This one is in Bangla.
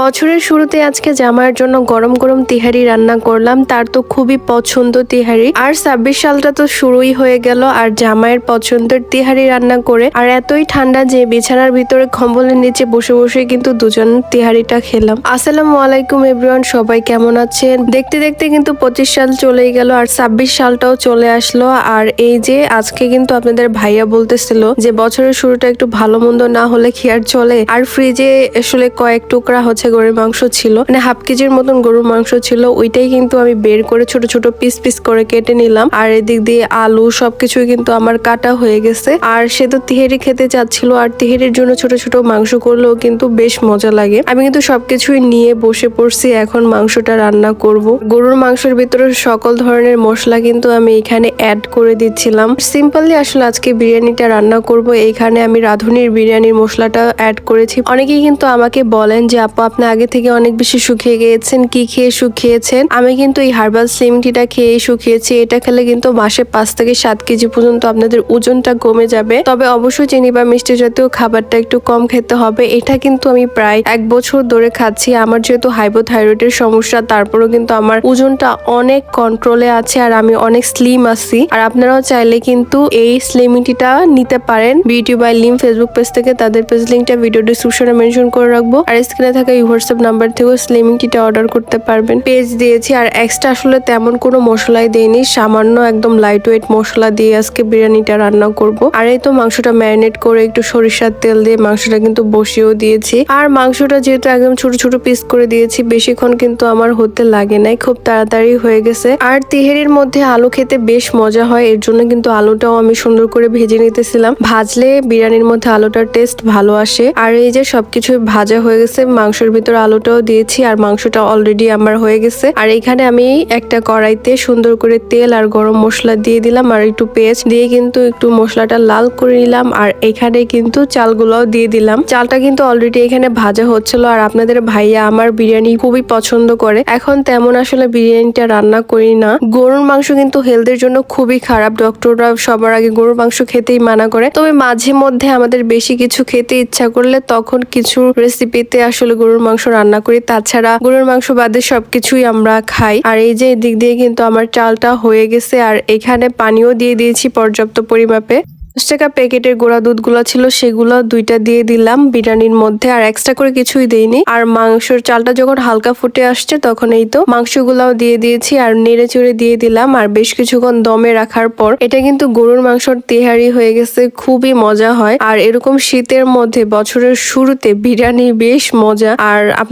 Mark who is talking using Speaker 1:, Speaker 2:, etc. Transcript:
Speaker 1: বছরের শুরুতে আজকে জামাইয়ের জন্য গরম গরম তিহারি রান্না করলাম। তার তো খুবই পছন্দ তিহারি। আর ছাব্বিশ সালটা তো শুরুই হয়ে গেল, আর জামাইয়ের পছন্দের তিহারি রান্না করে। আর এতই ঠান্ডা যে বিছানার ভিতরে কম্বলের নিচে বসে বসে কিন্তু দুজন তিহারিটা খেলাম। আসসালামু আলাইকুম এভরিওয়ান, সবাই কেমন আছেন? দেখতে দেখতে কিন্তু পঁচিশ সাল চলেই গেল, আর ছাব্বিশ সালটাও চলে আসলো। আর এই যে আজকে কিন্তু আপনাদের ভাইয়া বলতেছিল যে বছরের শুরুটা একটু ভালো মন্দ না হলে আর চলে? আর ফ্রিজে আসলে কয়েক টুকরা হচ্ছে গরুর মাংস ছিল মানে হাফ কেজির মতন গরুর মাংস ছিল, ওইটাই কিন্তু আমি বের করে ছোট ছোট পিস পিস করে কেটে নিলাম। আর এদিক দিয়ে আলু সবকিছুই কিন্তু আমার কাটা হয়ে গেছে। আর সে তো তিহেরি খেতে চাচ্ছিল, আর তিহেরির জন্য ছোট ছোট মাংস করলেও কিন্তু বেশ মজা লাগে। আমি কিন্তু সবকিছুই নিয়ে বসে পড়ছি, এখন মাংসটা রান্না করব। গরুর মাংসের ভিতরে সকল ধরনের মশলা কিন্তু আমি এখানে অ্যাড করে দিচ্ছিলাম। সিম্পলি আসলে আজকে বিরিয়ানিটা রান্না করব। এইখানে আমি রাঁধুনির বিরিয়ানির মশলাটা অ্যাড করেছি। অনেকেই কিন্তু আমাকে বলেন যে, আপু আপনি আগে থেকে অনেক বেশি শুকিয়ে গিয়েছেন, কি খেয়ে শুকিয়েছেন? আমি কিন্তু এই হার্বাল স্লিম টিটা খেয়ে শুকিয়েছি। এটা খেলে কিন্তু মাসে পাঁচ থেকে সাত কেজি পর্যন্ত আপনাদের ওজনটা কমে যাবে। তবে অবশ্যই চিনি বা মিষ্টি জাতীয় খাবারটা একটু কম খেতে হবে। এটা কিন্তু আমি প্রায় এক বছর ধরে খাচ্ছি। আমার যেহেতু হাইপোথাইরয়েডের সমস্যা, তারপরেও কিন্তু আমার ওজনটা অনেক কন্ট্রোলে আছে আর আমি অনেক স্লিম আছি। আর আপনারাও চাইলে কিন্তু এই স্লিমিটিটা নিতে পারেন। Beauty by Lim Facebook page থেকে। তাদের পেজ লিঙ্কটা ভিডিও ডিসক্রিপশনে মেনশন করে রাখব। আর স্ক্রিনে থাকা হোয়াটসঅ্যাপ নাম্বার থেকেও স্লিমিং টিটা অর্ডার করতে পারবেন। পেজ দিয়েছি আর এক্সট্রা আসলে তেমন কোনো মশলাই দেয়নি সামান্য একদম লাইট ওয়েট মশলা দিয়ে আজকে বিরিয়ানিটা রান্না করব। আর এই তো মাংসটা ম্যারিনেট করে একটু সরিষার তেল দিয়ে মাংসটা কিন্তু বসিয়েও দিয়েছি। আর মাংসটা যেহেতু একদম ছোট ছোট পিস করে দিয়েছি, বেশিক্ষণ কিন্তু আমার হতে লাগে নাই, খুব তাড়াতাড়ি হয়ে গেছে। আর তিহেরির মধ্যে আলু খেতে বেশ মজা হয়, এর জন্য কিন্তু আলুটাও আমি সুন্দর করে ভেজে নিতেছিলাম। ভাজলে বিরিয়ানির মধ্যে আলুটার টেস্ট ভালো আসে। আর এই যে সবকিছু ভাজা হয়ে গেছে, মাংসের ভিতর আলুটাও দিয়েছি আর মাংসটা অলরেডি আমার হয়ে গেছে। আর এখানে আমি একটা কড়াইতে সুন্দর করে তেল আর গরম মশলা দিয়ে দিলাম আর একটু পেঁয়াজ দিয়ে কিন্তু একটু মশলাটা লাল করে নিলাম আর এখানে কিন্তু চালগুলোও দিয়ে দিলাম। চালটা কিন্তু অলরেডি এখানে ভাজা হচ্ছিল আর আপনাদের ভাইয়া আমার বিরিয়ানি খুবই পছন্দ করে। এখন তেমন আসলে বিরিয়ানিটা রান্না করি না। গরুর মাংস কিন্তু হেলথের জন্য খুবই খারাপ। ডক্টররা সবার আগে গরুর মাংস খেতেই মানা করে। তবে মাঝে মধ্যে আমাদের বেশি কিছু খেতে ইচ্ছা করলে তখন কিছু রেসিপিতে আসলে গরুর মাংস রান্না করি। তাছাড়া গরুর মাংস বাদে সবকিছুই আমরা খাই। আর এই যে দিক দিয়ে কিন্তু আমার চালটা হয়ে গেছে। আর এখানে পানিও দিয়ে দিয়েছি পর্যাপ্ত পরিমাপে। দশ টাকা প্যাকেটের গোড়া দুধগুলো ছিল, সেগুলো দুইটা দিয়ে দিলাম বিরিয়ানির মধ্যে, আর এক্সট্রা করে কিছুই দেইনি। আর মাংসর চালটা যখন হালকা ফুটে আসছে, তখন এই তো মাংসগুলাও দিয়ে দিয়েছি, আর নেড়ে চড়ে দিয়ে দিলাম। আর বেশ কিছুক্ষণ দমে রাখার পর, এটা কিন্তু গরুর মাংসর তেহারি হয়ে গেছে, খুবই মজা হয়। আর এরকম শীতের মধ্যে, বছরের শুরুতে বিরিয়ানি বেশ মজা। আর